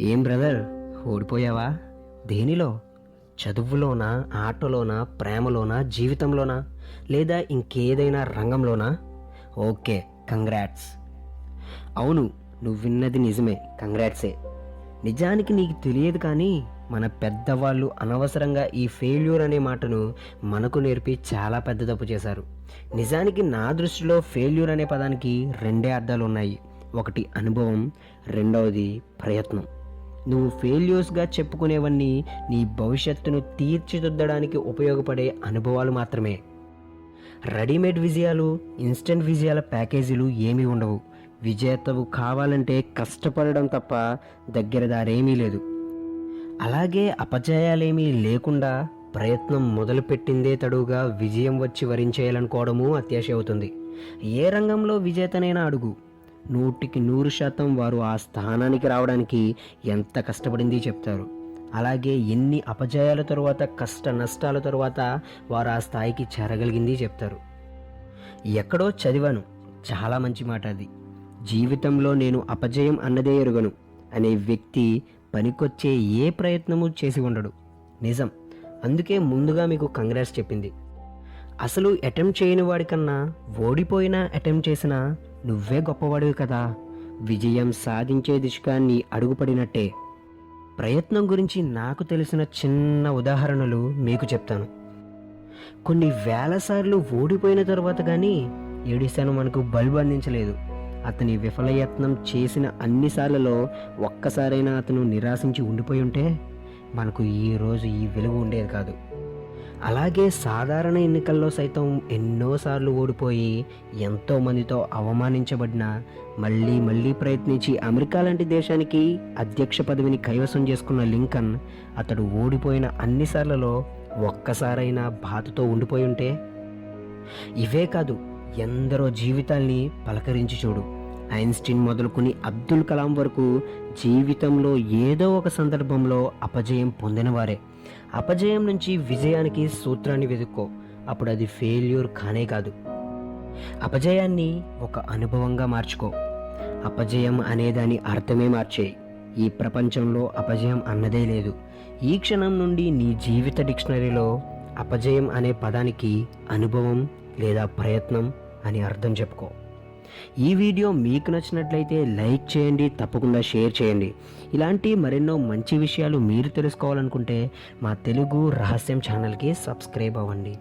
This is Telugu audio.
ఏం బ్రదర్? ఓడిపోయావా? దేనిలో? చదువులోనా? ఆటలోనా? ప్రేమలోనా? జీవితంలోనా? లేదా ఇంకేదైనా రంగంలోనా? Okay congrats. అవును నువ్వు విన్నది నిజమే కంగ్రాట్సే. నిజానికి నీకు తెలియదు కానీ మన పెద్దవాళ్ళు అనవసరంగా ఈ ఫెయిల్యూర్ అనే మాటను మనకు నేర్పి చాలా పెద్ద తప్పు చేశారు. నిజానికి నా దృష్టిలో ఫెయిల్యూర్ అనే పదానికి రెండే అర్థాలు ఉన్నాయి ఒకటి అనుభవం రెండవది ప్రయత్నం. నువ్వు ఫెయిల్యూర్స్గా చెప్పుకునేవన్నీ నీ భవిష్యత్తును తీర్చిదిద్దడానికి ఉపయోగపడే అనుభవాలు మాత్రమే. రెడీమేడ్ విజయాలు ఇన్స్టెంట్ విజయాల ప్యాకేజీలు ఏమీ ఉండవు. విజేతవు కావాలంటే కష్టపడడం తప్ప దగ్గర దారేమీ లేదు. అలాగే అపజయాలేమీ లేకుండా ప్రయత్నం మొదలుపెట్టిందే తడుగా విజయం వచ్చి వరించేయాలనుకోవడము అత్యాశ అవుతుంది ఏ రంగంలో విజేతనైనా అడుగు. నూటికి నూరు శాతం వారు ఆ స్థానానికి రావడానికి ఎంత కష్టపడింది చెప్తారు. అలాగే ఎన్ని అపజయాల తరువాత కష్ట నష్టాల తరువాత వారు ఆ స్థాయికి చేరగలిగింది చెప్తారు. ఎక్కడో చదివాను. చాలా మంచి మాట అది. జీవితంలో నేను అపజయం అన్నదే ఎరుగను అనే వ్యక్తి పనికొచ్చే ఏ ప్రయత్నము చేసి ఉండడు. నిజం. అందుకే ముందుగా మీకు కంగ్రాస్ చెప్పింది. అసలు అటెంప్ట్ చేయని వాడికన్నా ఓడిపోయినా అటెంప్ట్ చేసినా నువ్వే గొప్పవాడివి కదా. విజయం సాధించే దిశగా నీ అడుగుపడినట్టే. ప్రయత్నం గురించి నాకు తెలిసిన చిన్న ఉదాహరణలు మీకు చెప్తాను. కొన్ని వేల సార్లు ఓడిపోయిన తర్వాత కానీ ఏడిశాను మనకు బల్బు అందించలేదు. అతని విఫలయత్నం చేసిన అన్నిసార్లలో ఒక్కసారైనా అతను నిరాశించి ఉండిపోయి ఉంటే మనకు ఈ రోజు ఈ వెలుగు ఉండేది కాదు. అలాగే సాధారణ ఎన్నికల్లో సైతం ఎన్నోసార్లు ఓడిపోయి ఎంతోమందితో అవమానించబడిన మళ్ళీ మళ్ళీ ప్రయత్నించి అమెరికా లాంటి దేశానికి అధ్యక్ష పదవిని కైవసం చేసుకున్న లింకన్ అతడు ఓడిపోయిన అన్నిసార్లలో ఒక్కసారైనా బాధతో ఉండిపోయి ఉంటే? ఇవే కాదు ఎందరో జీవితాల్ని పలకరించి చూడు. ఐన్స్టీన్ మొదలుకుని అబ్దుల్ కలాం వరకు జీవితంలో ఏదో ఒక సందర్భంలో అపజయం పొందినవారే. అపజయం నుంచి విజయానికి సూత్రాన్ని వెతుక్కో. అప్పుడు అది ఫెయిల్యూర్ కానే కాదు. అపజయాన్ని ఒక అనుభవంగా మార్చుకో. అపజయం అనేదాని అర్థమే మార్చేయి ఈ ప్రపంచంలో అపజయం అన్నదే లేదు. ఈ క్షణం నుండి నీ జీవిత డిక్షనరీలో అపజయం అనే పదానికి అనుభవం లేదా ప్రయత్నం అని అర్థం చెప్పుకో. ఈ వీడియో మీకు నచ్చినట్లయితే లైక్ చేయండి తప్పకుండా షేర్ చేయండి. ఇలాంటి మరెన్నో మంచి విషయాలు మీరు తెలుసుకోవాలనుకుంటే మా తెలుగు రహస్యం ఛానల్కి సబ్స్క్రైబ్ అవ్వండి.